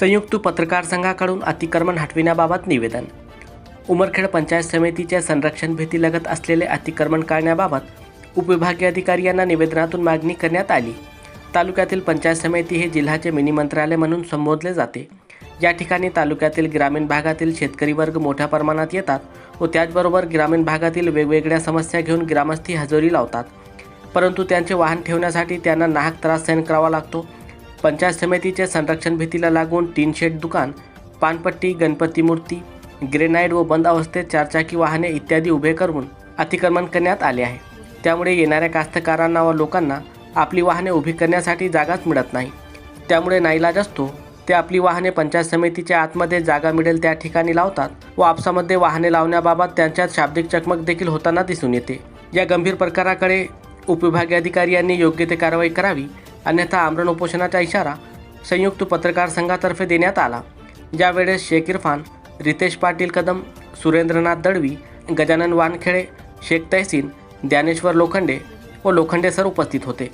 संयुक्त पत्रकार संघाकडून अतिक्रमण हटविण्याबाबत निवेदन. उमरखेड पंचायत समितीच्या संरक्षण भीतीलगत असलेले अतिक्रमण काढण्याबाबत उपविभागीय अधिकारी यांना निवेदनातून मागणी करण्यात आली. तालुक्यातील पंचायत समिती हे जिल्ह्याचे मिनी मंत्रालय म्हणून संबोधले जाते. या ठिकाणी तालुक्यातील ग्रामीण भागातील शेतकरी वर्ग मोठ्या प्रमाणात येतात व त्याचबरोबर ग्रामीण भागातील वेगवेगळ्या समस्या घेऊन ग्रामस्थी हजेरी लावतात. परंतु त्यांचे वाहन ठेवण्यासाठी त्यांना नाहक त्रास सहन करावा लागतो. पंचायत समितीचे संरक्षण भीतीला लागून टीन शेड दुकान पानपट्टी गणपती मूर्ती ग्रेनाईड व बंद अवस्थेत चारचाकी वाहने इत्यादी उभे करून अतिक्रमण करण्यात आले आहे. त्यामुळे येणाऱ्या कास्तकारांना व लोकांना आपली वाहने उभी करण्यासाठी जागाच मिळत नाही. त्यामुळे नाईलाज असतो. ते आपली वाहने पंचायत समितीच्या आतमध्ये जागा मिळेल त्या ठिकाणी लावतात व आपसामध्ये वाहने लावण्याबाबत त्यांच्यात शाब्दिक चकमक देखील होताना दिसून येते. या गंभीर प्रकाराकडे उपविभागीय अधिकारी यांनी योग्य ते कारवाई करावी अन्यथा आमरण उपोषणाचा इशारा संयुक्त पत्रकार संघातर्फे देण्यात आला. ज्यावेळेस शेख इरफान रितेश पाटील कदम सुरेंद्रनाथ दळवी गजानन वानखेडे शेख तहसीन ज्ञानेश्वर लोखंडे व लोखंडे सर उपस्थित होते.